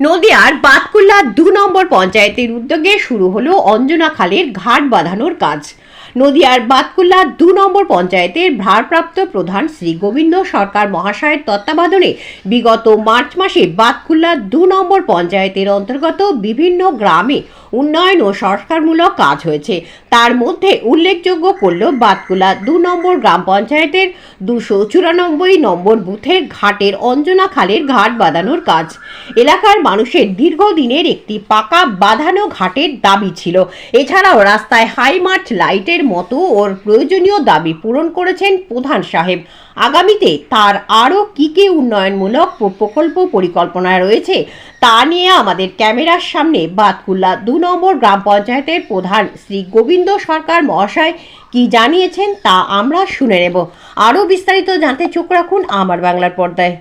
নদিয়ার বাতকুল্লা দু নম্বর পঞ্চায়েতের উদ্যোগে শুরু হলো অঞ্জনা খালের ঘাট বাঁধানোর কাজ। নদিয়ার বাতকুল্লা দু নম্বর পঞ্চায়েতের ভারপ্রাপ্ত প্রধান শ্রী গোবিন্দ সরকার মহাশয়ের তত্ত্বাবধানে বিগত মার্চ মাসে বাতকুল্লা দু নম্বর পঞ্চায়েতের অন্তর্গত বিভিন্ন গ্রামে উন্নয়ন ও সংস্কারমূলক কাজ হয়েছে। তার মধ্যে উল্লেখযোগ্য করল বাতকুলা দু নম্বর গ্রাম পঞ্চায়েতের দুশো চুরানব্বই নম্বর বুথের ঘাটের অঞ্জনা খালের ঘাট বাঁধানোর কাজ। এলাকার মানুষের দীর্ঘদিনের একটি পাকা বাঁধানো ঘাটের দাবি ছিল। এছাড়াও রাস্তায় হাইমার্ট লাইটের মতো ওর প্রয়োজনীয় দাবি পূরণ করেছেন প্রধান সাহেব। আগামীতে তার আরও কী কী উন্নয়নমূলক প্রকল্প পরিকল্পনা রয়েছে তা নিয়ে আমাদের ক্যামেরার সামনে বাতকুল্লা দু নম্বর গ্রাম পঞ্চায়েতের প্রধান শ্রী গোবিন্দ সরকার মহাশয় কি জানিয়েছেন তা আমরা শুনে নেব। আরও বিস্তারিত জানতে চোখ রাখুন আমার বাংলার পর্দায়।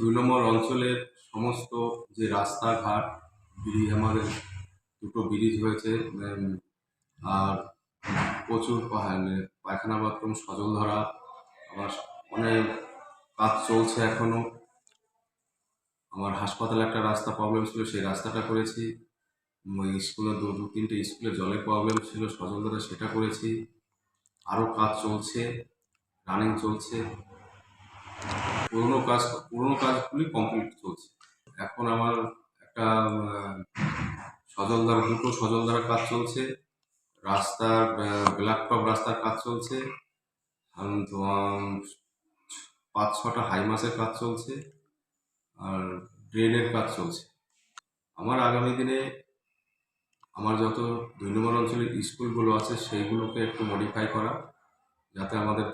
দুই নম্বর অঞ্চলের সমস্ত যে রাস্তাঘাট, ব্রিজ, আমাদের দুটো ব্রিজ হয়েছে আর প্রচুর পায়খানা বাথরুম সজল ধরা আবার অনেক কাজ চলছে এখনও। আমার হাসপাতালে একটা রাস্তা প্রবলেম ছিল সেই রাস্তাটা করেছি। স্কুলে দু দু তিনটে স্কুলে জলের প্রবলেম ছিল সজল ধরা সেটা করেছি। আরও কাজ চলছে রানিং চলছে। পুরনো কাজ পুরনো কাজগুলি কমপ্লিট চলছে। এখন আমার একটা আহ, সজলধারা দুটো সজলধারা কাজ চলছে। রাস্তার ব্ল্যাক টপ রাস্তার কাজ চলছে। পাঁচ ছটা হাই মাসের কাজ চলছে আর ড্রেনের কাজ চলছে। আমার আগামী দিনে আমার যত দুই নম্বর অঞ্চলের স্কুলগুলো আছে, সেইগুলোকে একটু মডিফাই করা যাতে আমাদের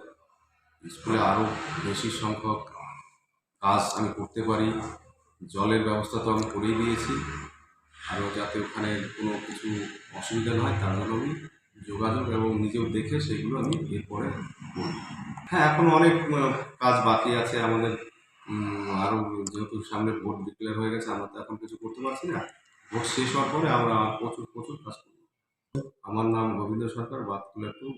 স্কুলে আরও বেশি সংখ্যক কাজ আমি করতে পারি। জলের ব্যবস্থা তো আমি করেই দিয়েছি। আরও যাতে ওখানে কোনো কিছু অসুবিধা না হয়, তার জন্য আমি যোগাযোগ এবং নিজেও দেখে সেগুলো আমি এরপরে হ্যাঁ এখন অনেক কাজ বাকি আছে আমাদের। আরও আরও যেহেতু সামনে ভোট ডিক্লেয়ার হয়ে গেছে, আমরা তো এখন কিছু করতে পারছি না। ভোট শেষ হওয়ার পরে আমরা প্রচুর প্রচুর কাজ করব। আমার নাম গোবিন্দ সরকার বাতকুলা টু।